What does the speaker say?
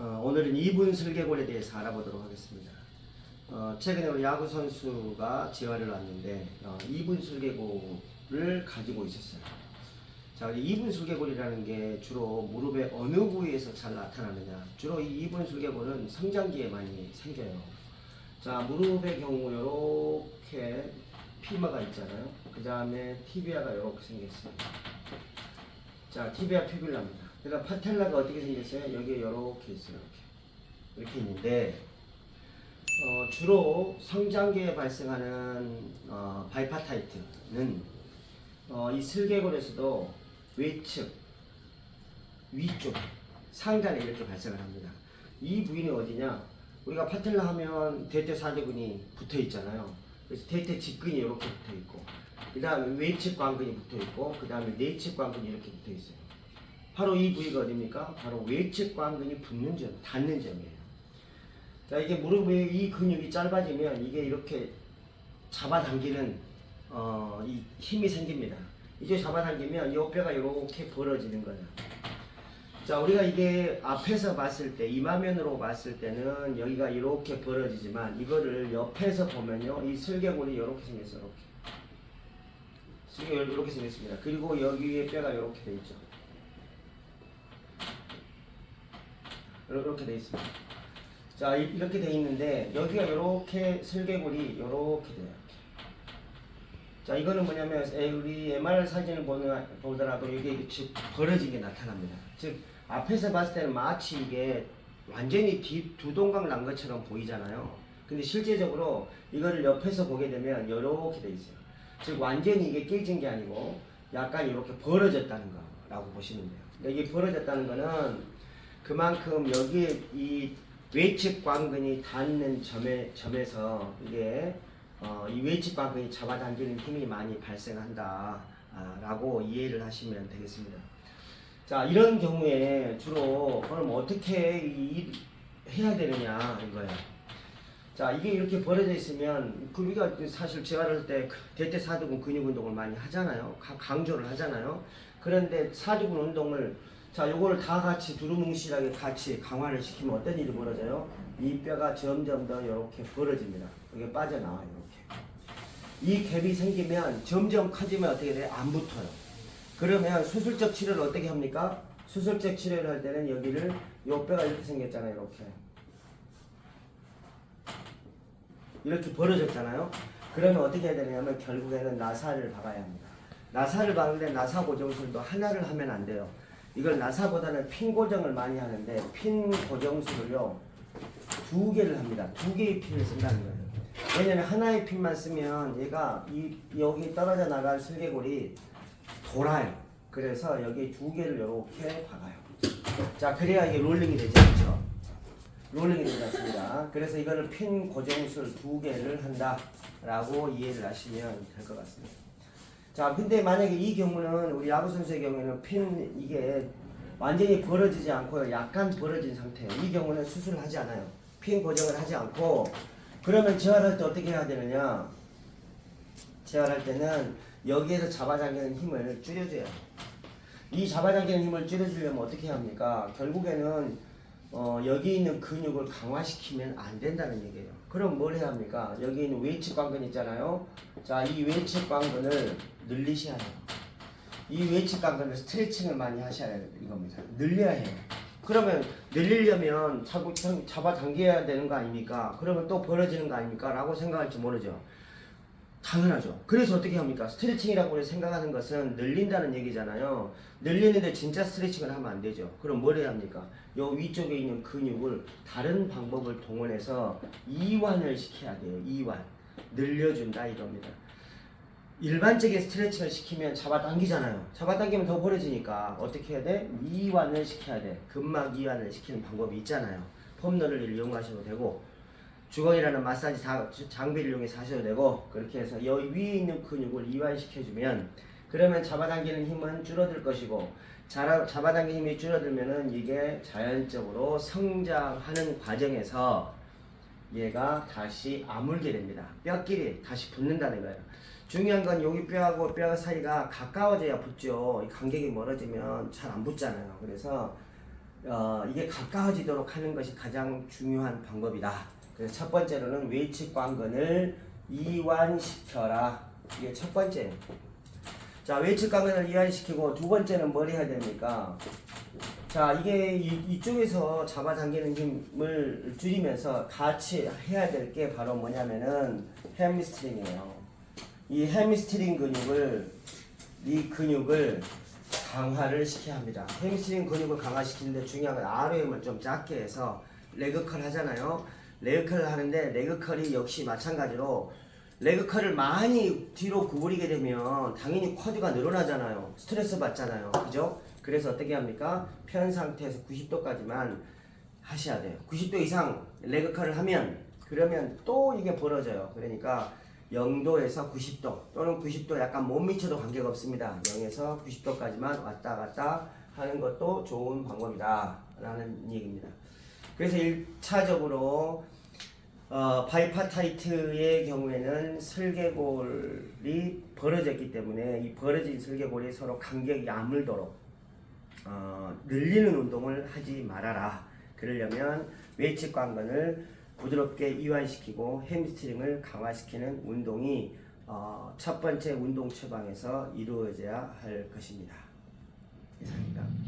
어, 오늘은 이분 슬개골에 대해서 알아보도록 하겠습니다. 어, 최근에 우리 야구 선수가 재활을 왔는데 어, 이분 슬개골을 가지고 있었어요. 자, 이 이분 슬개골이라는 게 주로 무릎의 어느 부위에서 잘 나타나느냐? 주로 이 이분 슬개골은 성장기에 많이 생겨요. 자, 무릎의 경우 이렇게 피마가 있잖아요. 그 다음에 티비아가 이렇게 생겼습니다. 자, 티비아 피빌라입니다. 그다음 파텔라가 어떻게 생겼어요? 여기에 이렇게 있어요. 이렇게 이렇게 있는데 어, 주로 성장기에 발생하는 어, 바이파타이트는 어, 이 슬개골에서도 외측, 위쪽, 상단에 이렇게 발생을 합니다. 이 부위는 어디냐? 우리가 파텔라 하면 대퇴 사대근이 붙어 있잖아요. 그래서 대퇴 직근이 이렇게 붙어 있고, 그 다음에 외측 관근이 붙어 있고, 그 다음에 내측 관근이 이렇게 붙어 있어요. 바로 이 부위가 어딥니까? 바로 외측 관근이 붙는 점, 닿는 점이에요. 자, 이게 무릎의 이 근육이 짧아지면 이게 이렇게 잡아당기는 어, 이 힘이 생깁니다. 이제 잡아당기면 이 뼈가 이렇게 벌어지는 거예요. 자, 우리가 이게 앞에서 봤을 때, 이마면으로 봤을 때는 여기가 이렇게 벌어지지만 이거를 옆에서 보면요, 이 슬개골이 이렇게 생겼어요, 이렇게. 슬개골이 이렇게 생겼습니다. 그리고 여기에 뼈가 이렇게 돼 있죠. 이렇게 돼 있습니다. 자 이- 이렇게 돼 있는데 여기가 이렇게 슬개골이 이렇게 돼요. 자 이거는 뭐냐면 에- 우리 MR 사진을 보는, 보더라도 이게 즉 벌어진 게 나타납니다. 즉 앞에서 봤을 때는 마치 이게 완전히 뒤 두동강 난 것처럼 보이잖아요. 근데 실제적으로 이거를 옆에서 보게 되면 이렇게 돼 있어요. 즉 완전히 이게 깨진 게 아니고 약간 이렇게 벌어졌다는 거라고 보시면 돼요. 그러니까 이게 벌어졌다는 거는 그만큼 여기에 이 외측 관근이 닿는 점에 점에서 이게 어, 이 외측 관근이 잡아당기는 힘이 많이 발생한다라고 이해를 하시면 되겠습니다. 자 이런 경우에 주로 그럼 어떻게 이, 해야 되느냐 이거예요. 자 이게 이렇게 벌어져 있으면 그 우리가 사실 재활할 때 대퇴 사두근 근육 운동을 많이 하잖아요. 가- 강조를 하잖아요. 그런데 사두근 운동을 자 요거를 다 같이 두루뭉실하게 같이 강화를 시키면 어떤 일이 벌어져요? 이 뼈가 점점 더 이렇게 벌어집니다. 이게 빠져나와요 이렇게. 이 갭이 생기면 점점 커지면 어떻게 돼요? 안 붙어요. 그러면 수술적 치료를 어떻게 합니까? 수술적 치료를 할 때는 여기를 요 뼈가 이렇게 생겼잖아요 이렇게. 이렇게 벌어졌잖아요. 그러면 어떻게 해야 되냐면 결국에는 나사를 박아야 합니다. 나사를 박는데 나사 고정술도 하나를 하면 안 돼요. 이걸 나사보다는 핀 고정을 많이 하는데 핀 고정술을요 두 개를 합니다. 두 개의 핀을 쓴다는 거예요. 왜냐면 하나의 핀만 쓰면 얘가 이 여기 떨어져 나갈 슬개골이 돌아요. 그래서 여기 두 개를 이렇게 박아요. 자 그래야 이게 롤링이 되지 않죠. 롤링이 되지 않습니다. 그래서 이거를 핀 고정술 두 개를 한다라고 이해를 하시면 될 것 같습니다. 자, 근데 만약에 이 경우는 우리 야구 선수의 경우에는 핀 이게 완전히 벌어지지 않고 약간 벌어진 상태예요. 이 경우는 수술을 하지 않아요. 핀 고정을 하지 않고 그러면 재활할 때 어떻게 해야 되느냐? 재활할 때는 여기에서 잡아당기는 힘을 줄여줘야 돼요. 이 잡아당기는 힘을 줄여주려면 어떻게 해야 합니까? 결국에는 어, 여기 있는 근육을 강화시키면 안 된다는 얘기예요. 그럼 뭘 해야 합니까? 여기 있는 외측 관근 있잖아요. 자, 이 외측 관근을 늘리셔야 해요. 이 외측 관근을 스트레칭을 많이 하셔야 돼요. 이겁니다. 늘려야 해요. 그러면 늘리려면 자꾸 참- 잡아당겨야 되는 거 아닙니까? 그러면 또 벌어지는 거 아닙니까? 라고 생각할지 모르죠. 당연하죠. 그래서 어떻게 합니까? 스트레칭이라고 생각하는 것은 늘린다는 얘기잖아요. 늘리는데 진짜 스트레칭을 하면 안 되죠. 그럼 뭘 해야 합니까? 요 위쪽에 있는 근육을 다른 방법을 동원해서 이완을 시켜야 돼요. 이완. 늘려준다 이겁니다. 일반적인 스트레칭을 시키면 잡아당기잖아요. 잡아당기면 더 벌어지니까 어떻게 해야 돼? 이완을 시켜야 돼. 근막 이완을 시키는 방법이 있잖아요. 폼롤러를 이용하셔도 되고 주걱이라는 마사지 자- 장비를 이용해서 하셔도 되고 그렇게 해서 여기 위에 있는 근육을 이완시켜주면 그러면 잡아당기는 힘은 줄어들 것이고 자라, 잡아당기는 힘이 줄어들면은 이게 자연적으로 성장하는 과정에서 얘가 다시 아물게 됩니다. 뼈끼리 다시 붙는다는 거예요. 중요한 건 여기 뼈하고 뼈 사이가 가까워져야 붙죠. 이 간격이 멀어지면 잘 안 붙잖아요. 그래서 어, 이게 가까워지도록 하는 것이 가장 중요한 방법이다. 그래서 첫 번째로는 외측 관건을 이완시켜라. 이게 첫 번째. 자, 외측 관건을 이완시키고 두 번째는 뭘 해야 됩니까? 자, 이게 이, 이쪽에서 잡아당기는 힘을 줄이면서 같이 해야 될 게 바로 뭐냐면은 햄스트링이에요. 이 햄스트링 근육을 이 근육을 강화를 시켜야 합니다. 햄스트링 근육을 강화시키는데 중요한 건 RM을 좀 작게 해서 레그컬 하잖아요. 레그컬 하는데 레그컬이 역시 마찬가지로 레그컬을 많이 뒤로 구부리게 되면 당연히 쿼드가 늘어나잖아요. 스트레스 받잖아요. 그죠? 그래서 어떻게 합니까? 편 상태에서 90도까지만 하셔야 돼요. 90도 이상 레그컬을 하면 그러면 또 이게 벌어져요. 그러니까 0도에서 90도 또는 90도 약간 못 미쳐도 관계가 없습니다. 0에서 90도까지만 왔다 갔다 하는 것도 좋은 방법이다 라는 얘기입니다. 그래서 1차적으로 어, 바이파타이트의 경우에는 설계골이 벌어졌기 때문에 이 벌어진 설계골이 서로 간격이 아물도록 어, 늘리는 운동을 하지 말아라. 그러려면 외측 관건을 부드럽게 이완시키고 햄스트링을 강화시키는 운동이 어, 첫 번째 운동 처방에서 이루어져야 할 것입니다. 이상입니다.